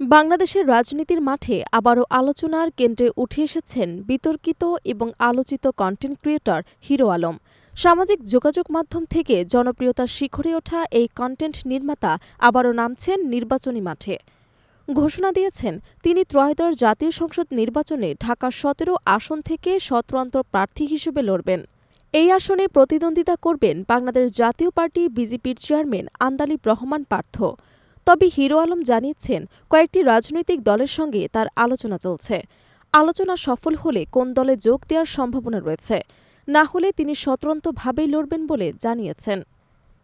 বাংলাদেশের রাজনীতির মাঠে আবারও আলোচনার কেন্দ্রে উঠে এসেছেন বিতর্কিত এবং আলোচিত কন্টেন্ট ক্রিয়েটর হিরো আলম। সামাজিক যোগাযোগ মাধ্যম থেকে জনপ্রিয়তার শিখরে ওঠা এই কন্টেন্ট নির্মাতা আবারও নামছেন নির্বাচনী মাঠে। ঘোষণা দিয়েছেন, তিনি ত্রয়োদশ জাতীয় সংসদ নির্বাচনে ঢাকা সতেরো আসন থেকে স্বতন্ত্র প্রার্থী হিসেবে লড়বেন। এই আসনে প্রতিদ্বন্দ্বিতা করবেন বাংলাদেশ জাতীয় পার্টি বিজেপির চেয়ারম্যান আন্দালিব রহমান পার্থ। তবে হিরো আলম জানিয়েছেন, কয়েকটি রাজনৈতিক দলের সঙ্গে তার আলোচনা চলছে। আলোচনা সফল হলে কোন দলে যোগ দেওয়ার সম্ভাবনা রয়েছে, না হলে তিনি স্বতন্ত্রভাবেই লড়বেন বলে জানিয়েছেন।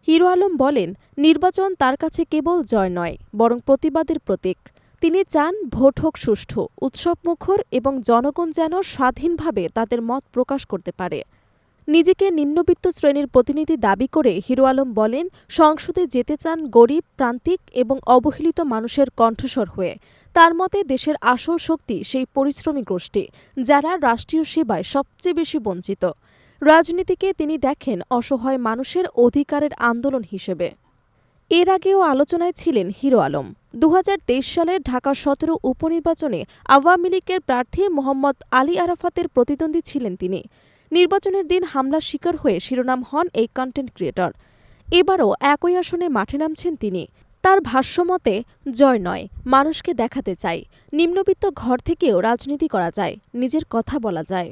হিরো আলম বলেন, নির্বাচন তার কাছে কেবল জয় নয়, বরং প্রতিবাদের প্রতীক। তিনি চান ভোট হোক সুষ্ঠু, উৎসবমুখর এবং জনগণ যেন স্বাধীনভাবে তাদের মত প্রকাশ করতে পারে। নিজেকে নিম্নবিত্ত শ্রেণির প্রতিনিধি দাবি করে হিরো আলম বলেন, সংসদে যেতে চান গরিব, প্রান্তিক এবং অবহেলিত মানুষের কণ্ঠস্বর হয়ে। তার মতে, দেশের আসল শক্তি সেই পরিশ্রমী গোষ্ঠী, যারা রাষ্ট্রীয় সেবায় সবচেয়ে বেশি বঞ্চিত। রাজনীতিকে তিনি দেখেন অসহায় মানুষের অধিকারের আন্দোলন হিসেবে। এর আগেও আলোচনায় ছিলেন হিরো আলম। দু হাজার তেইশ সালে ঢাকা সতেরো উপনির্বাচনে আওয়ামী লীগের প্রার্থী মোহাম্মদ আলী আরাফাতের প্রতিদ্বন্দ্বী ছিলেন তিনি। নির্বাচনের দিন হামলার শিকার হয়ে শিরোনাম হন এই কন্টেন্ট ক্রিয়েটর এবারও একই আসনে মাঠে নামছেন তিনি। তার ভাষ্যমতে জয় নয়, মানুষকে দেখাতে চাই। নিম্নবিত্ত ঘর থেকেও রাজনীতি করা যায়, নিজের কথা বলা যায়।